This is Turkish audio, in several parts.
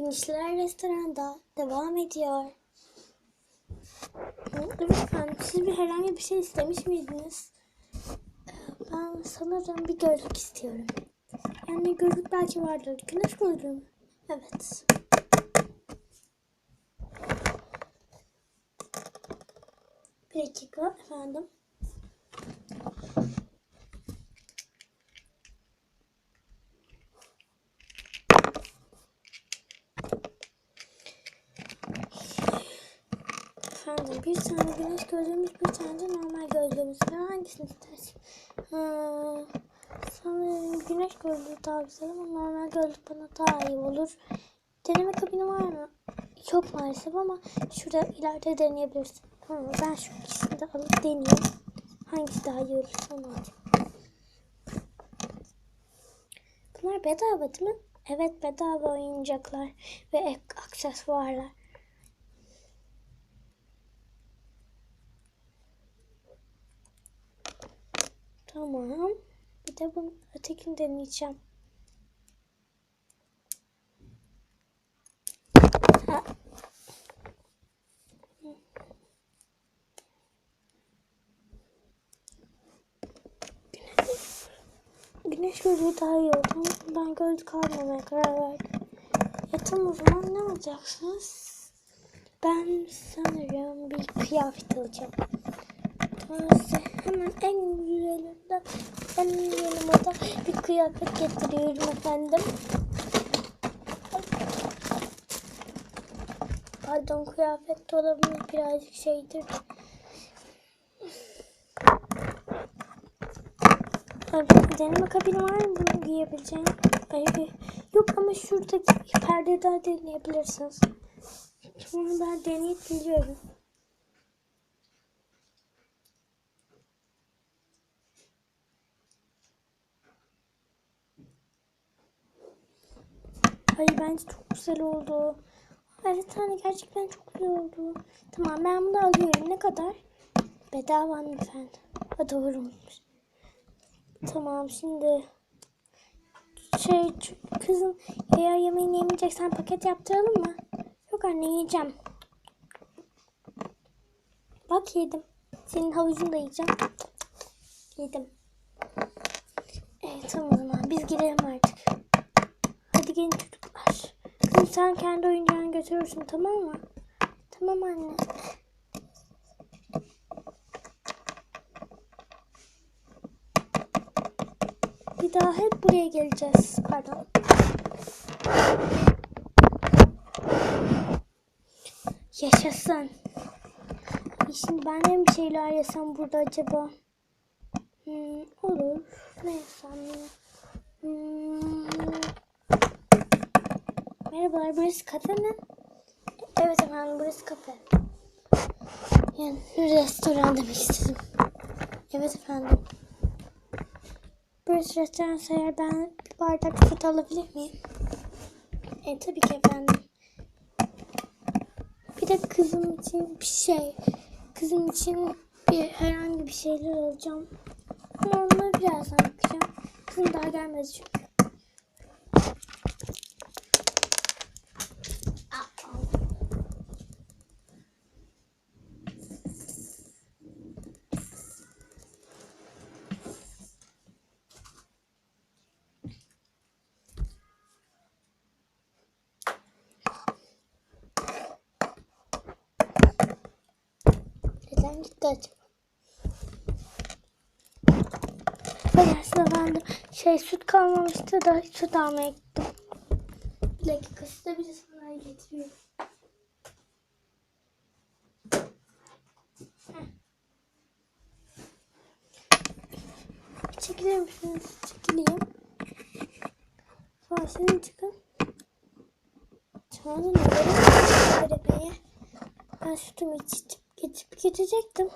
Vinçler restoranda devam ediyor. Evet efendim, siz bir herhangi bir şey istemiş miydiniz? Ee, Ben sanırım bir gözlük istiyorum. Yani gözlük belki vardır. Güneş gözlüğü mü? Evet. Bir dakika efendim. Efendim bir tane güneş gözlüğümüz bir tane de normal gözlüğümüz var. Hangisini istersin? Ha, sanırım güneş gözlüğü daha güzel ama normal gözlük bana daha iyi olur. Deneme kabini var mı? Yok maalesef ama şurada ileride deneyebilirsin. Tamam ben şu ikisini de alıp deneyeyim. Hangisi daha iyi olur onu. Bunlar bedava değil mi? Evet bedava oyuncaklar ve aksesuarlar. Tamam. Bir de bunu ötekini deneyeceğim. Ha. Güneş gözlüğü daha iyi oldu ben gözlük almamaya karar verdim. E tamam o zaman ne alacaksınız? Ben sanırım bir kıyafet alacağım. Hemen en güzelinden en yanıma da bir kıyafet getiriyorum efendim. Pardon kıyafet dolabımız birazcık şeydir. Deneme kabini var mı bunu giyebileceğin? Ay, yok ama şuradaki perdeden deneyebilirsiniz. Bunu ben deneyip biliyorum. Ay bence çok güzel oldu. Evet hani gerçekten çok güzel oldu. Tamam ben bunu alıyorum. Ne kadar? Bedava hanımefendi. Ha doğruymuş. Tamam şimdi şey kızım eğer yemeğini yemeyeceksen paket yaptıralım mı? Yok anne yiyeceğim. Bak yedim. Senin havucunu da yiyeceğim. Yedim. Evet tamam o zaman biz gidelim artık. Hadi gelin çocuklar. Kızım sen kendi oyuncağını götürürsün tamam mı? Tamam anne. Bir daha hep buraya geleceğiz. Pardon. Yaşasın. E Şimdi ben de bir şeyler yesem burada acaba? Hmm, olur. Ne? Hmm. Merhabalar, burası kafe mi? Evet efendim, burası kafe. Yani restoran demek istedim. Evet efendim. Burası restoran eğer ben bir bardak süt alabilir miyim? E tabii ki efendim. Bir de kızım için bir şey. Kızım için bir herhangi bir şeyler alacağım. Ama onları birazdan yapacağım. Kızım daha gelmedi çünkü. Acaba? Affedersin efendim. Şey süt kalmamıştı da süt almaya gittim. Bir dakika size bir sandalye getiriyorum. Çekilir misiniz? Çekileyim. Sonra sizin çıkın. Öğretmeye. Ben sütümü içip geçip geçecektim.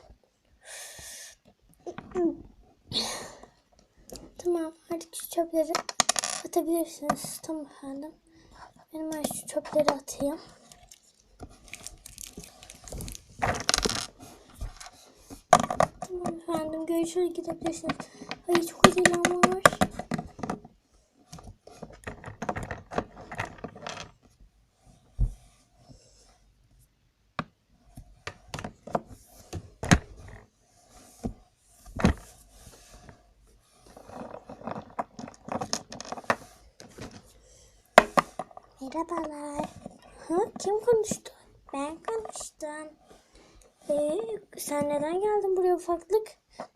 Tamam artık şu çöpleri atabilirsiniz. Tamam efendim. Benim ben şu çöpleri atayım. Tamam efendim görüşürüz gidebilirsiniz. Ay çok acelem var. Merhabalar. Ha, kim konuştu? Ben konuştum. Ee, sen neden geldin buraya ufaklık?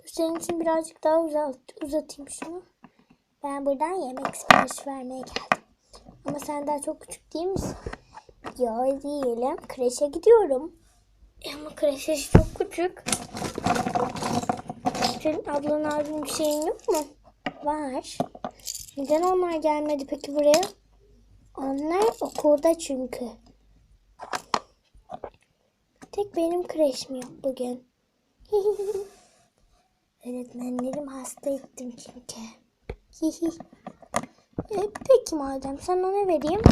Senin için birazcık daha uzat, uzatayım şunu. Ben buradan yemek sipariş vermeye geldim. Ama sen daha çok küçük değil misin? Yo değilim. Kreşe gidiyorum. E ama kreşe çok küçük. Senin ablan abin bir şeyin yok mu? Var. Neden onlar gelmedi peki buraya? Onlar okulda çünkü. Tek benim kreşim yok bugün. Öğretmenlerim hasta ettim çünkü. e, peki madem sana ne vereyim?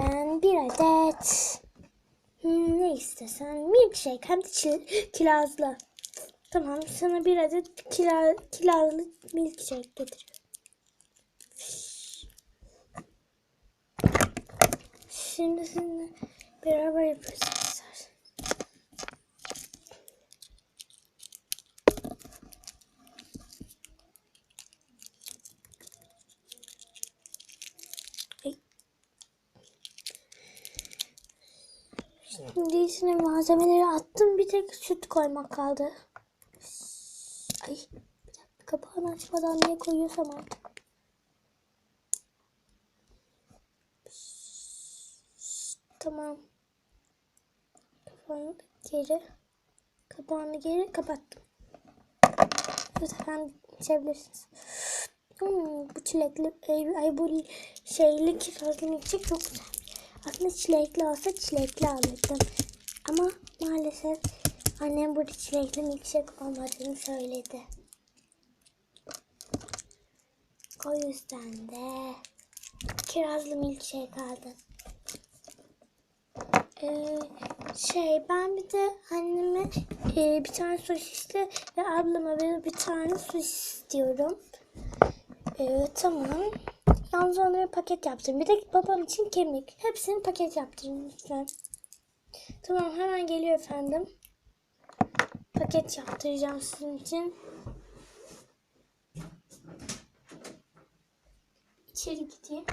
Ben bir adet hmm, ne istesen milkshake hem de çil- kirazlı. Tamam sana bir adet kila, kirazlı milkshake getiriyorum. Şimdi sizinle beraber. Ay. Şimdi içine malzemeleri attım. Bir tek süt koymak kaldı. Ay bir kapağını açmadan niye koyuyorsam artık. Tamam. Kapağını geri kapağını geri kapattım. Lütfen içebilirsiniz. Hmm, bu çilekli ay, bu şeyli kirazlı milkshake çok güzel. Aslında çilekli olsa çilekli alırdım. Ama maalesef annem burada çilekli milkshake olmadığını söyledi. O yüzden de kirazlı milkshake aldım. Ee, şey ben bir de anneme e, bir tane sosisli ve ablama bir, bir tane sosis istiyorum. Ee, tamam. Yalnız onları paket yaptım. Bir de babam için kemik. Hepsini paket yaptırın lütfen. Tamam hemen geliyor efendim. Paket yaptıracağım sizin için. İçeri gideyim.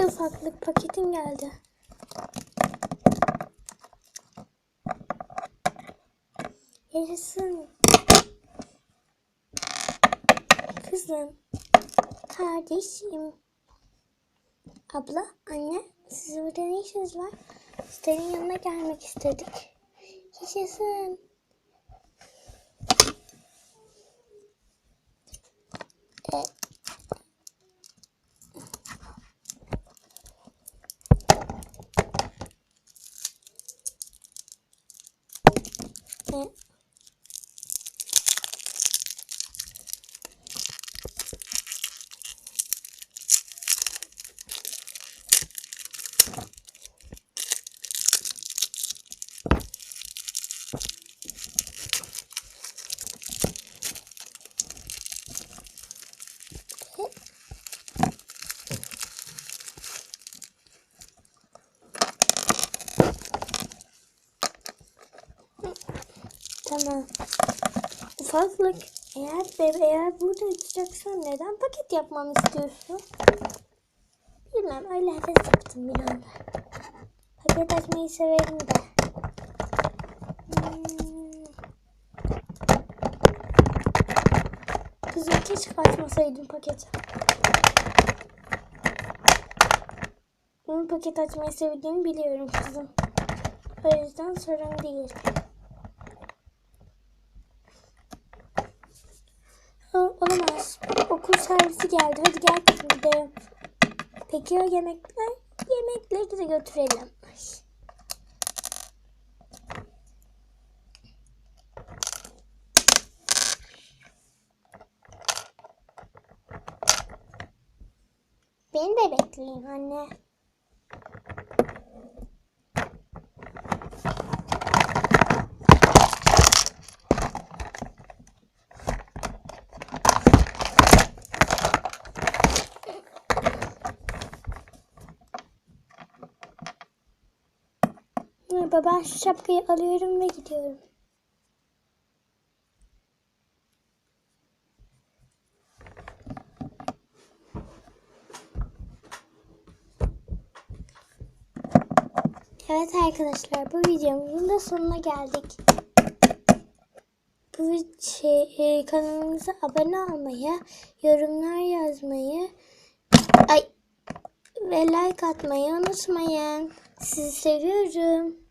İşte ufaklık paketin geldi. Yaşasın. Kızım. Kardeşim. Abla, anne, sizin burada ne işiniz var? Senin yanına gelmek istedik. Yaşasın. Ne? Tamam. Ufaklık. Eğer bebe eğer burada içeceksen neden paket yapmamı istiyorsun? Bilmem öyle heves yaptım bir anda. Paket açmayı severim de. Hmm. Kızım keşke açmasaydım paketi. Onun paket açmayı sevdiğini biliyorum kızım. O yüzden sorun değil. Olamaz. Okul servisi geldi. Hadi gel gidelim. Peki o yemekler? Yemekleri de götürelim. Ay. Beni de bekleyin anne. Ben şu şapkayı alıyorum ve gidiyorum. Evet arkadaşlar bu videomuzun da sonuna geldik. Bu şey, e, kanalımıza abone olmayı, yorumlar yazmayı ay ve like atmayı unutmayın. Sizi seviyorum.